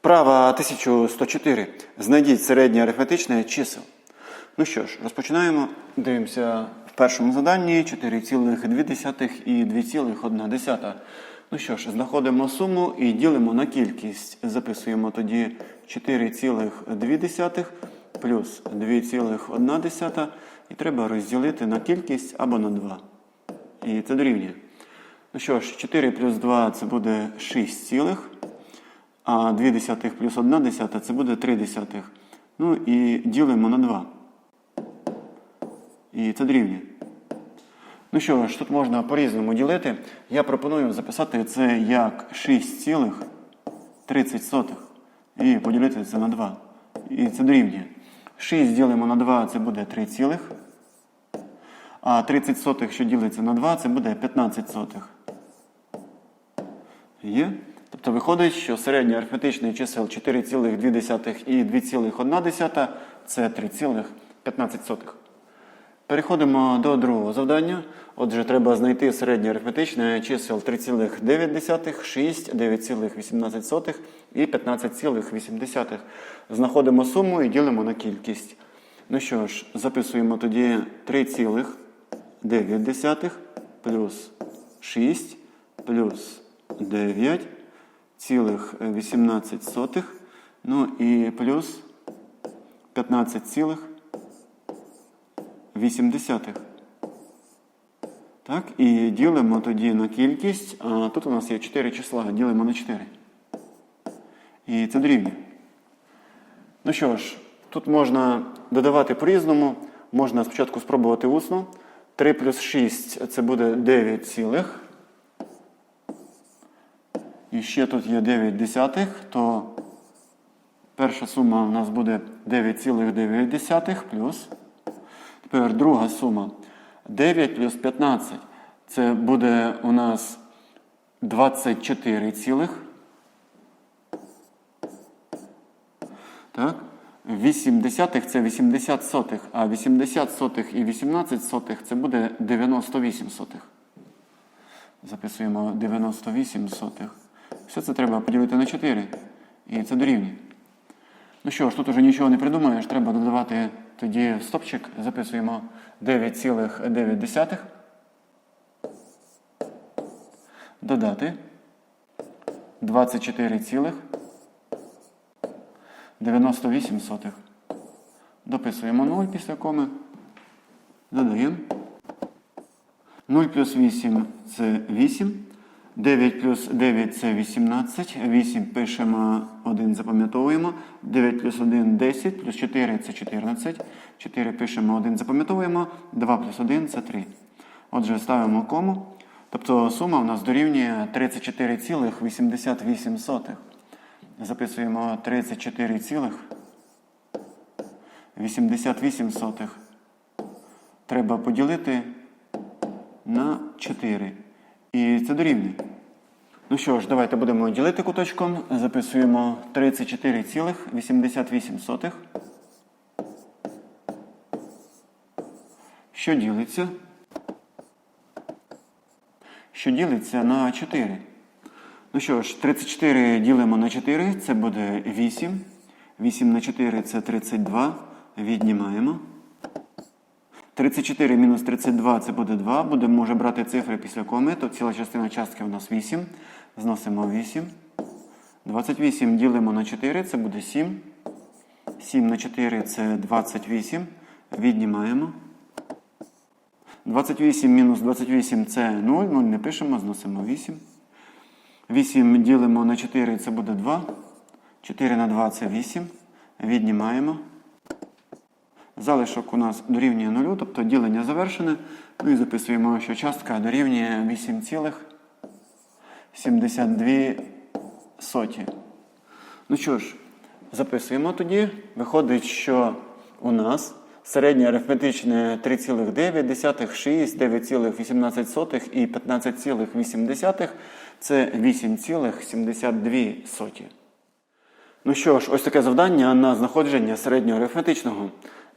Вправа 1104. Знайдіть середнє арифметичне чисел. Ну що ж, розпочинаємо. Дивимося в першому заданні 4,2 і 2,1. Ну що ж, знаходимо суму і ділимо на кількість. Записуємо тоді 4,2 плюс 2,1. І треба розділити на кількість або на 2. І це дорівнює. Ну що ж, 4 плюс 2 це буде 6 цілих. А 2 десятих плюс 1 десята це буде 3 десятих. Ну і ділимо на 2. І це дорівнює. Ну що ж, тут можна по-різному ділити. Я пропоную записати це як 6,30 і поділити це на 2. І це дорівнює. 6 ділимо на 2, це буде 3 цілих. А 30 сотих, що ділиться на 2, це буде 15 сотих. Є? Тобто виходить, що середнє арифметичне чисел 4,2 і 2,1 це 3,15. Переходимо до другого завдання. Отже, треба знайти середнє арифметичне чисел 3,9, 6, 9,18 і 15,8. Знаходимо суму і ділимо на кількість. Ну що ж, записуємо тоді 3,9 плюс 6 плюс 9 цілих 18 ну і плюс 15 цілих 8 десятих. Так, і ділимо тоді на кількість, а тут у нас є 4 числа, ділимо на 4. І це дорівнює. Ну що ж, тут можна додавати по-різному. Можна спочатку спробувати усно. 3 плюс 6 це буде 9 цілих. І ще тут є 9 десятих, то перша сума у нас буде 9,9 плюс. Тепер друга сума 9 плюс 15. Це буде у нас 24 цілих. Так? 8 десятих це 80 сотих, а 80 сотих і 18 сотих це буде 98 сотих. Записуємо 98 сотих. Все це треба поділити на 4. І це дорівнює. Ну що ж, тут уже нічого не придумаєш, треба додавати тоді стопчик. Записуємо 9,9. Додати 24,98. Дописуємо 0 після коми. Додаємо. 0 плюс 8 це 8. 9 плюс 9 це 18. 8 пишемо 1, запам'ятовуємо. 9 плюс 1 10, плюс 4 це 14. 4 пишемо 1, запам'ятовуємо. 2 плюс 1 це 3. Отже, ставимо кому. Тобто сума у нас дорівнює 34,88. Записуємо 34,88. Треба поділити на 4. І це дорівнює. Ну що ж, давайте будемо ділити куточком. Записуємо 34,88. Що ділиться? Що ділиться на 4. Ну що ж, 34 ділимо на 4, це буде 8. 8 на 4 це 32. Віднімаємо. 34 мінус 32 це буде 2. Будемо вже брати цифри після коми, то ціла частина частки у нас 8. Зносимо 8. 28 ділимо на 4, це буде 7. 7 на 4 це 28. Віднімаємо. 28 мінус 28 це 0. 0 не пишемо, зносимо 8. 8 ділимо на 4, це буде 2. 4 на 2 це 8. Віднімаємо. Залишок у нас дорівнює 0, тобто ділення завершене. Ну і записуємо, що частка дорівнює 8,72 соті. Ну що ж, записуємо тоді. Виходить, що у нас середнє арифметичне 3,9, 6, 9,18 і 15,8 це 8,72 соті. Ну що ж, ось таке завдання на знаходження середнього арифметичного.